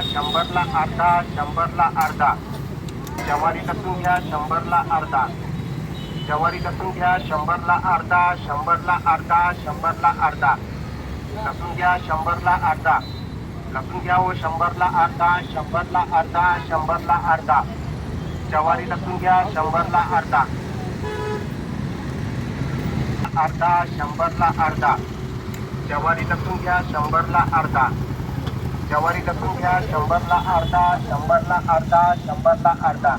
शंभरला अर्धा शंभरला अर्धा. जवारी लसूण घ्या शंभरला अर्धा. जवारी लसूण घ्या शंभरला अर्धा शंभरला अर्धा शंभरला अर्धा. लसूण घ्या शंभरला अर्धा. लसूण घ्या व शंभरला अर्धा शंभरला अर्धा शंभरला अर्धा. जवारी लसूण घ्या शंभरला अर्धा. अर्धा शंभरला अर्धा. जवारी लसूण घ्या शंभरला अर्धा. जवारी लसूण घ्या शंभरला अर्धा शंभरला अर्धा शंभरला अर्धा.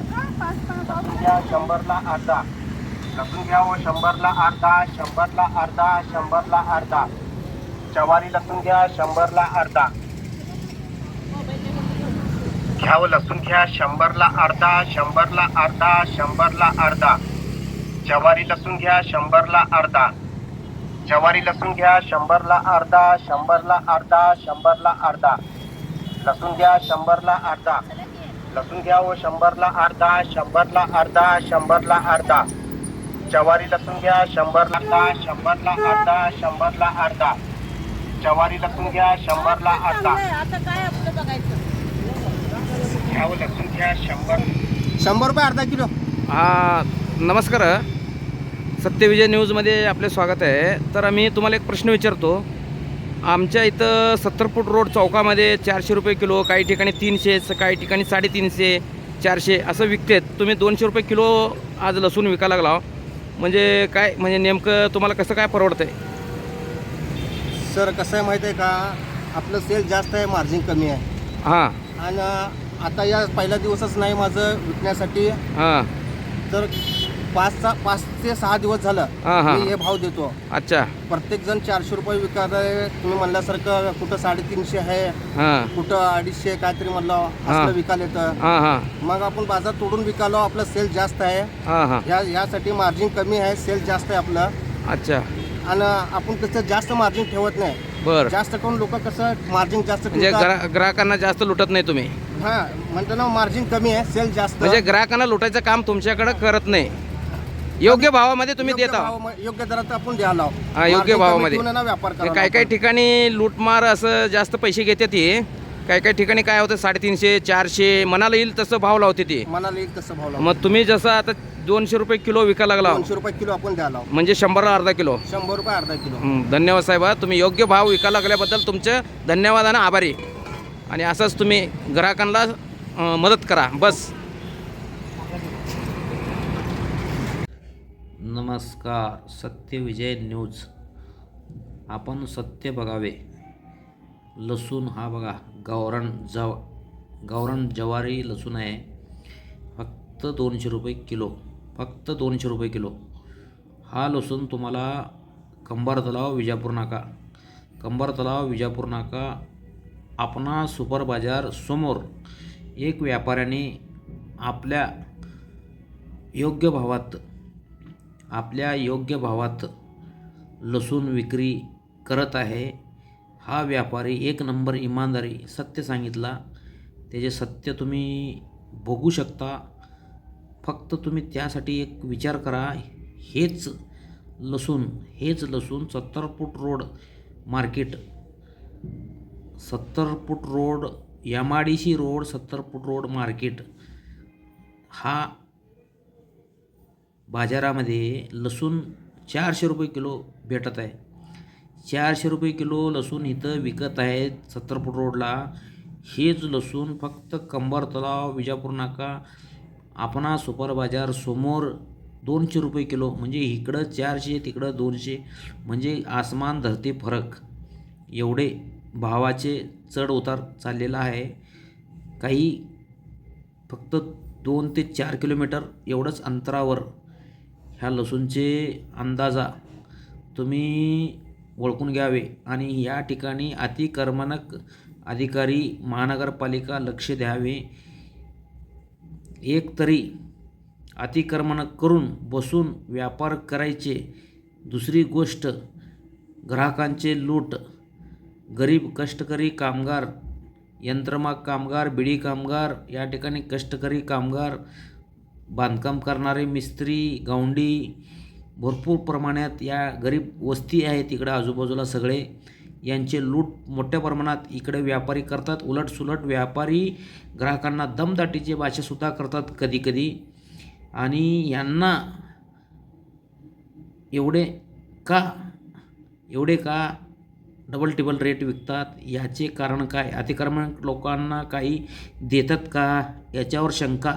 लसूण घ्या शंभरला अर्धा. लसूण घ्या व शंभरला अर्धा शंभरला अर्धा शंभरला अर्धा. जवारी लसूण घ्या शंभरला अर्धा. घ्यावं हो, लसूण घ्या शंभरला अर्धा शंभरला अर्धा शंभरला अर्धा. जवारी लसूण घ्या शंभरला अर्धा. जवारी लसूण घ्या शंभरला अर्धा शंभरला अर्धा शंभरला अर्धा. लसूण घ्या शंभरला अर्धा. लसूण घ्या व शंभरला अर्धा शंभरला अर्धा शंभरला अर्धा. ज्वारी लसूण घ्या शंभरला अर्धा शंभरला अर्धा शंभरला अर्धा. ज्वारी लसूण घ्या शंभरला अर्धा. आता काय आपलं बघायचं घ्यावं लसूण घ्या शंभर. शंभर रुपये अर्धा किलो. हा नमस्कार. सत्यविजय न्यूजमध्ये आपले स्वागत आहे. तर आम्ही तुम्हाला एक प्रश्न विचारतो. आमच्या इथं सत्तर फूट रोड चौकामध्ये चारशे रुपये किलो काही ठिकाणी तीनशे काही ठिकाणी साडेतीनशे चारशे असं विकतेत. तुम्ही दोनशे रुपये किलो आज लसूण विकायला लागला हो. म्हणजे काय म्हणजे नेमकं तुम्हाला कसं काय परवडतं आहे सर कसं आहे माहिती आहे का? आपलं सेल जास्त आहे मार्जिन कमी आहे. हां. आणि आता या पहिल्या दिवसच नाही माझं विकण्यासाठी. हां. तर पाचचा पाच ते सहा दिवस झालं हां हां. मी हे भाव देतो. अच्छा. प्रत्येक जण चारशे रुपये विकत आहे. तुम्ही म्हणल्यासारखं कुठं साडेतीनशे आहे हां. कुठं अडीचशे काहीतरी म्हणलं. असलं विकायला येतं. हां हां. मग आपण बाजार तोडून विकालो आपलं सेल जास्त आहे. हां हां. या यासाठी मार्जिन कमी आहे सेल जास्त आहे आपलं. अच्छा. आणि आपण कसं जास्त मार्जिन ठेवत नाही. बरं. जास्त करून लोक कसं मार्जिन जास्त म्हणजे ठेवतात. ग्रा ग्राहकांना जास्त लुटत नाही तुम्ही. हा म्हणतो ना मार्जिन कमी आहे सेल जास्त. म्हणजे ग्राहकांना लुटायचं काम तुमच्याकडे करत नाही. योग्य भावामध्ये तुम्ही योग्य देता योग्य दरात आपण द्यायला हा, योग्य भावामध्ये. ना व्यापार म्हणजे काही आपण. ठिकाणी लूटमार असं जास्त पैसे घेते ती. काही काही ठिकाणी काय होतं साडेतीनशे चारशे मनाला येईल तसं भाव लावते ती. मनाला येईल तसं भाव लावू. मग तुम्ही जसं आता दोनशे रुपये किलो विकायला लागला. दोनशे रुपये किलो आपण द्यायला म्हणजे शंभरला अर्धा किलो. शंभर रुपये अर्धा किलो. हं, धन्यवाद साहेब. हा. तुम्ही योग्य भाव विकायला लागल्याबद्दल तुमचे धन्यवाद आणि आभारी. आणि असंच तुम्ही ग्राहकांना अं, मदत करा. बस. नमस्कार सत्यविजय न्यूज. आपण सत्य बघावे. लसूण हा बघा गावरान जव गावरान जवारी लसूण आहे. फक्त दोनशे रुपये किलो फक्त दोनशे रुपये किलो. हा लसूण तुम्हाला कंबार तलाव विजापूर नाका. कंबार तलाव विजापूर नाका. आपणा सुपर बाजार समोर एक व्यापाऱ्याने आपल्या योग्य भावात आपल्या योग्य भावात लसूण विक्री करत आहे. हा व्यापारी एक नंबर इमानदारी सत्य सांगितला. त्याचे सत्य तुम्ही बघू शकता. फक्त तुम्ही त्यासाठी एक विचार करा. हेच लसूण हेच लसूण सत्तर फूट रोड मार्केट सत्तर फूट रोड एम रोड सत्तर फूट रोड मार्केट हा बाजारामध्ये लसूण चारशे रुपये किलो भेटत आहे. चारशे रुपये किलो लसूण इथं विकत आहेत सत्तर फूट रोडला. हेच लसूण फक्त कंबर तलाव विजापूर नाका आपणा सुपर बाजार समोर दोनशे रुपये किलो म्हणजे इकडं चारशे तिकडं दोनशे म्हणजे आसमान धरती फरक. एवढे भावाचे चढ उतार चाललेला आहे. काही फक्त दोन ते चार किलोमीटर एवढंच अंतरावर ह्या लसूणचे अंदाजा तुम्ही ओळखून घ्यावे. आणि या ठिकाणी अतिक्रमणक अधिकारी महानगरपालिका लक्ष द्यावे. एक तरी अतिक्रमण करून बसून व्यापार करायचे. दुसरी गोष्ट ग्राहकांचे लूट गरीब कष्टकरी कामगार यंत्रमाग कामगार बिडी कामगार या ठिकाणी कष्टकरी कामगार बांधकाम करणारे मिस्त्री गावंडी भरपूर प्रमाणात या गरीब वस्ती आहे तिकडं आजूबाजूला सगळे. यांचे लूट मोठ्या प्रमाणात इकडे व्यापारी करतात. उलटसुलट व्यापारी ग्राहकांना दमदाटीची भाषासुद्धा करतात कधीकधी. आणि यांना एवढे का? एवढे का डबल टिबल रेट विकतात? याचे कारण काय? अतिक्रमण लोकांना काही देतात का? याच्यावर शंका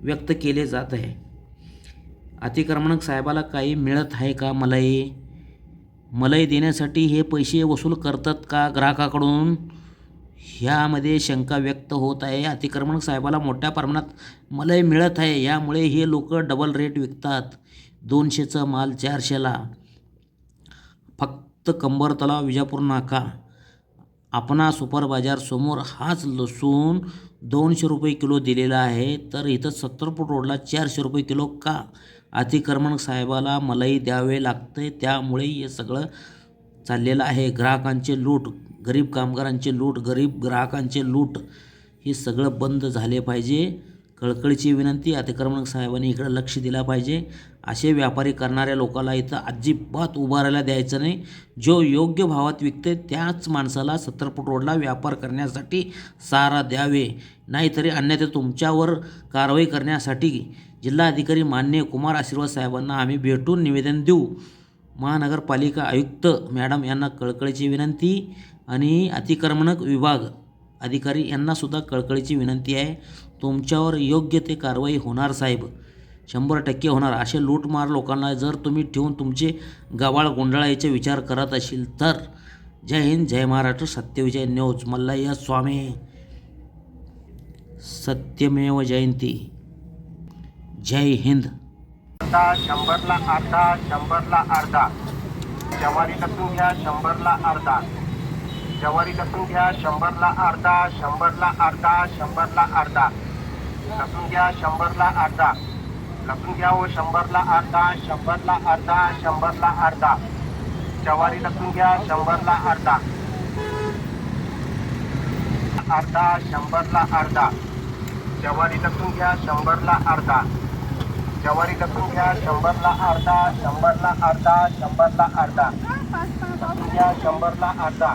व्यक्त केले जात आहे. अतिक्रमणक साहेबाला काही मिळत आहे का मलाई? मलाई देण्यासाठी हे पैसे वसूल करतात का ग्राहकाकडून? ह्यामध्ये शंका व्यक्त होत आहे. अतिक्रमणक साहेबाला मोठ्या प्रमाणात मलाई मिळत आहे. यामुळे हे लोक डबल रेट विकतात. दोनशेचा माल चारशेला. फक्त कंबर तलाव विजापूर नाका. आपणा सुपर बाजार समोर हाच लसूण दोनशे रुपये किलो दिलेला आहे. तर इथं सत्तर फूट रोडला चारशे रुपये किलो का? अतिक्रमण साहेबाला मलाही द्यावे लागते त्यामुळे हे सगळं चाललेलं आहे. ग्राहकांचे लूट गरीब कामगारांचे लूट गरीब ग्राहकांचे लूट हे सगळं बंद झाले पाहिजे. कळकळीची विनंती अतिक्रमण साहेबांनी इकडं लक्ष दिला पाहिजे. असे व्यापारी करणाऱ्या लोकाला इथं अजिबात उभारायला द्यायचं नाही. जो योग्य भावात विकते त्याच माणसाला सत्तर फूट रोडला व्यापार करण्यासाठी सारा द्यावे. नाहीतरी अन्यथा तुमच्यावर कारवाई करण्यासाठी जिल्हाधिकारी मान्य कुमार आशीर्वाद साहेबांना आम्ही भेटून निवेदन देऊ. महानगरपालिका आयुक्त मॅडम यांना कळकळीची विनंती आणि अतिक्रमणक विभाग अधिकारी यांनासुद्धा कळकळीची विनंती आहे. तुमच्यावर योग्य ते कारवाई होणार साहेब. शंभर टक्के होणार. असे लूटमार लोकांना जर तुम्ही ठेवून तुमचे गवाळ गोंधळायचे विचार करत असेल तर. जय हिंद जय महाराष्ट्र. सत्यविजय न्यूज मल्लय्या स्वामी. सत्यमेव जयंती. जय हिंद. अर्धा शंभरला अर्धा शंभरला अर्धा. ज्वारी लसूण घ्या शंभरला अर्धा. ज्वारी लसूण घ्या शंभरला अर्धा शंभरला अर्धा शंभरला अर्धा. लसूण घ्या शंभरला अर्धा. लसूण घ्या व शंभरला अर्धा शंभरला अर्धा शंभरला अर्धा. ज्वारी लसूण घ्या शंभरला अर्धा. अर्धा शंभरला अर्धा. ज्वारी लसूण घ्या शंभरला अर्धा. ज्वारी लसूण घ्या शंभरला अर्धा शंभरला अर्धा शंभरला अर्धा. लसूण घ्या शंभरला अर्धा शंभरला अर्धा.